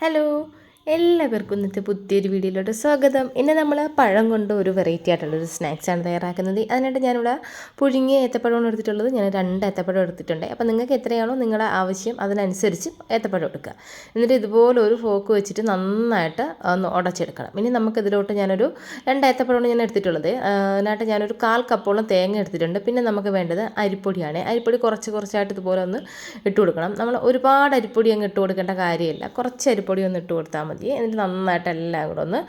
Hello. എല്ലാവർക്കും ഇന്നത്തെ പുതിയൊരു വീഡിയോയിലോട്ട് സ്വാഗതം. ഇന്ന് നമ്മൾ പഴം കൊണ്ട് ഒരു വെറൈറ്റി ആയിട്ടുള്ളൊരു സ്നാക്സാണ് തയ്യാറാക്കുന്നത്. അതിനായിട്ട് ഞാനിവിടെ പുഴുങ്ങിയ ഏത്തപ്പഴമാണ് എടുത്തിട്ടുള്ളത്. ഞാൻ രണ്ട് ഏത്തപ്പഴം എടുത്തിട്ടുണ്ട്. അപ്പോൾ നിങ്ങൾക്ക് എത്രയാണോ നിങ്ങളുടെ ആവശ്യം അതിനനുസരിച്ച് ഏത്തപ്പഴം എടുക്കുക. എന്നിട്ട് ഇതുപോലെ ഒരു ഫോക്ക് വെച്ചിട്ട് നന്നായിട്ട് ഒന്ന് ഉടച്ചെടുക്കണം. ഇനി നമുക്കിതിലോട്ട് ഞാനൊരു രണ്ട് ഏത്തപ്പഴമാണ് ഞാൻ എടുത്തിട്ടുള്ളത്. അതിനായിട്ട് ഞാനൊരു കാൽ കപ്പോളം തേങ്ങ എടുത്തിട്ടുണ്ട്. പിന്നെ നമുക്ക് വേണ്ടത് അരിപ്പൊടിയാണ്. അരിപ്പൊടി കുറച്ച് കുറച്ചായിട്ട് ഇതുപോലെ ഒന്ന് ഇട്ട് കൊടുക്കണം. നമ്മൾ ഒരുപാട് അരിപ്പൊടി അങ്ങ് ഇട്ട് കൊടുക്കേണ്ട കാര്യമില്ല. കുറച്ച് അരിപ്പൊടി ഒന്ന് ഇട്ട് കൊടുത്താൽ മതി. എന്നിട്ട് നന്നായിട്ട് എല്ലാം കൂടെ ഒന്ന്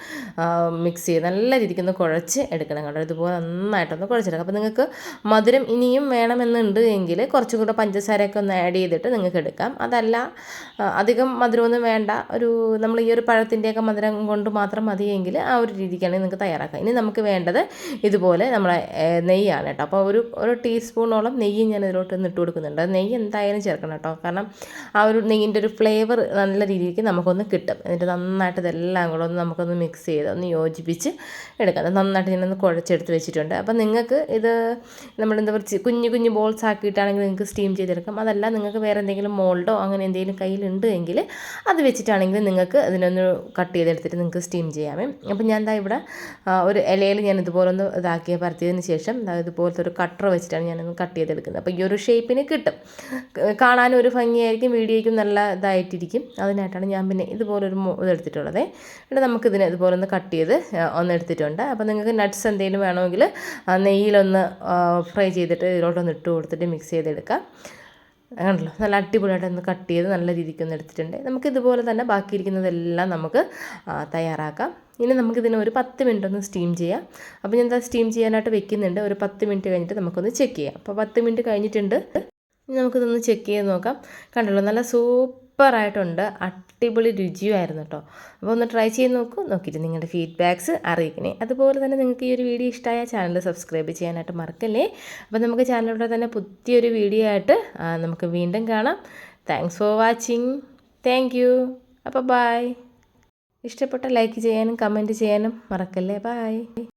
മിക്സ് ചെയ്ത് നല്ല രീതിക്ക് ഒന്ന് കുഴച്ച് എടുക്കണം കേട്ടോ. ഇതുപോലെ നന്നായിട്ടൊന്ന് കുഴച്ചെടുക്കാം അപ്പോൾ നിങ്ങൾക്ക് മധുരം ഇനിയും വേണമെന്നുണ്ട് എങ്കിൽ കുറച്ചും കൂടെ പഞ്ചസാരയൊക്കെ ഒന്ന് ആഡ് ചെയ്തിട്ട് നിങ്ങൾക്ക് എടുക്കാം. അതല്ല അധികം മധുരമൊന്നും വേണ്ട. ഒരു നമ്മൾ ഈ ഒരു പഴത്തിന്റെയൊക്കെ മധുരം കൊണ്ട് മാത്രം മതിയെങ്കിൽ ആ ഒരു രീതിക്കാണ് നിങ്ങൾക്ക് തയ്യാറാക്കാം ഇനി നമുക്ക് വേണ്ടത് ഇതുപോലെ നമ്മളെ നെയ്യാണ് കേട്ടോ. അപ്പോൾ ഒരു ഒരു ടീസ്പൂണോളം നെയ്യ് ഞാൻ ഇതിലോട്ട് ഇട്ട് കൊടുക്കുന്നുണ്ട്. നെയ്യ് എന്തായാലും ചേർക്കണം കേട്ടോ. കാരണം ആ ഒരു നെയ്യിന്റെ ഒരു ഫ്ലേവർ നല്ല രീതിക്ക് നമുക്കൊന്ന് കിട്ടും. എന്നിട്ട് നന്നായിട്ട് ഇതെല്ലാം കൂടെ ഒന്ന് നമുക്കൊന്ന് മിക്സ് ചെയ്ത് ഒന്ന് യോജിപ്പിച്ച് എടുക്കാം. നന്നായിട്ട് ഞാനൊന്ന് കുഴച്ചെടുത്ത് വെച്ചിട്ടുണ്ട്. അപ്പോൾ നിങ്ങൾക്ക് ഇത് നമ്മളെന്താ പറയുക കുഞ്ഞു കുഞ്ഞു ബോൾസ് ആക്കിയിട്ടാണെങ്കിൽ നിങ്ങൾക്ക് സ്റ്റീം ചെയ്തെടുക്കാം. അതല്ല നിങ്ങൾക്ക് വേറെ എന്തെങ്കിലും മോൾഡോ അങ്ങനെ എന്തെങ്കിലും കയ്യിലുണ്ട് എങ്കിൽ അത് വെച്ചിട്ടാണെങ്കിൽ നിങ്ങൾക്ക് അതിനൊന്ന് കട്ട് ചെയ്തെടുത്തിട്ട് നിങ്ങൾക്ക് സ്റ്റീം ചെയ്യാമേ. അപ്പോൾ ഞാൻ എന്താ ഇവിടെ ഒരു ഇലയിൽ ഞാൻ ഇതുപോലെ ഒന്ന് ഇതാക്കി പരത്തിയതിന് ശേഷം ഇതുപോലത്തെ ഒരു കട്ടർ വെച്ചിട്ടാണ് ഞാനൊന്ന് കട്ട് ചെയ്തെടുക്കുന്നത്. അപ്പോൾ ഈ ഒരു ഷേപ്പിന് കിട്ടും. കാണാനും ഒരു ഭംഗിയായിരിക്കും വീഡിയോയ്ക്കും നല്ല ഇതായിട്ടിരിക്കും. അതിനായിട്ടാണ് ഞാൻ പിന്നെ ഇതുപോലൊരു ഇതെടുത്തിട്ടുള്ളത് എന്നിട്ട് നമുക്കിതിനെ ഇതുപോലെ ഒന്ന് കട്ട് ചെയ്ത് ഒന്ന് എടുത്തിട്ടുണ്ട്. അപ്പോൾ നിങ്ങൾക്ക് നട്ട്സ് എന്തെങ്കിലും വേണമെങ്കിൽ നെയ്യിലൊന്ന് ഫ്രൈ ചെയ്തിട്ട് ഇതിലോട്ടൊന്ന് ഇട്ട് കൊടുത്തിട്ട് മിക്സ് ചെയ്തെടുക്കാം. കണ്ടല്ലോ? നല്ല അടിപൊളിയായിട്ട് ഒന്ന് കട്ട് ചെയ്ത് നല്ല രീതിക്ക് ഒന്ന് എടുത്തിട്ടുണ്ട്. നമുക്ക് ഇതുപോലെ തന്നെ ബാക്കിയിരിക്കുന്നതെല്ലാം നമുക്ക് തയ്യാറാക്കാം. ഇനി നമുക്കിതിനെ ഒരു പത്ത് മിനിറ്റ് ഒന്ന് സ്റ്റീം ചെയ്യാം. അപ്പോൾ ഞാൻ എന്താ സ്റ്റീം ചെയ്യാനായിട്ട് വെക്കുന്നുണ്ട്. ഒരു പത്ത് മിനിറ്റ് കഴിഞ്ഞിട്ട് നമുക്കൊന്ന് ചെക്ക് ചെയ്യാം. അപ്പോൾ പത്ത് മിനിറ്റ് കഴിഞ്ഞിട്ടുണ്ട്. ഇനി നമുക്കിതൊന്ന് ചെക്ക് ചെയ്ത് നോക്കാം. കണ്ടല്ലോ? നല്ല സൂപ്പറായിട്ടുണ്ട്. അടിപൊളി രുചിയുമായിരുന്നു കേട്ടോ അപ്പോൾ ഒന്ന് ട്രൈ ചെയ്ത് നോക്കൂ. നോക്കിയിട്ട് നിങ്ങളുടെ ഫീഡ്ബാക്ക്സ് അറിയിക്കണേ. അതുപോലെ തന്നെ നിങ്ങൾക്ക് ഈ ഒരു വീഡിയോ ഇഷ്ടമായ ചാനൽ സബ്സ്ക്രൈബ് ചെയ്യാനായിട്ട് മറക്കല്ലേ? അപ്പോൾ നമുക്ക് ചാനലിലൂടെ തന്നെ പുതിയൊരു വീഡിയോ ആയിട്ട് നമുക്ക് വീണ്ടും കാണാം. Thanks for watching thank you അപ്പോൾ ബായ് ഇഷ്ടപ്പെട്ട ലൈക്ക് ചെയ്യാനും കമന്റ് ചെയ്യാനും മറക്കല്ലേ? ബായ്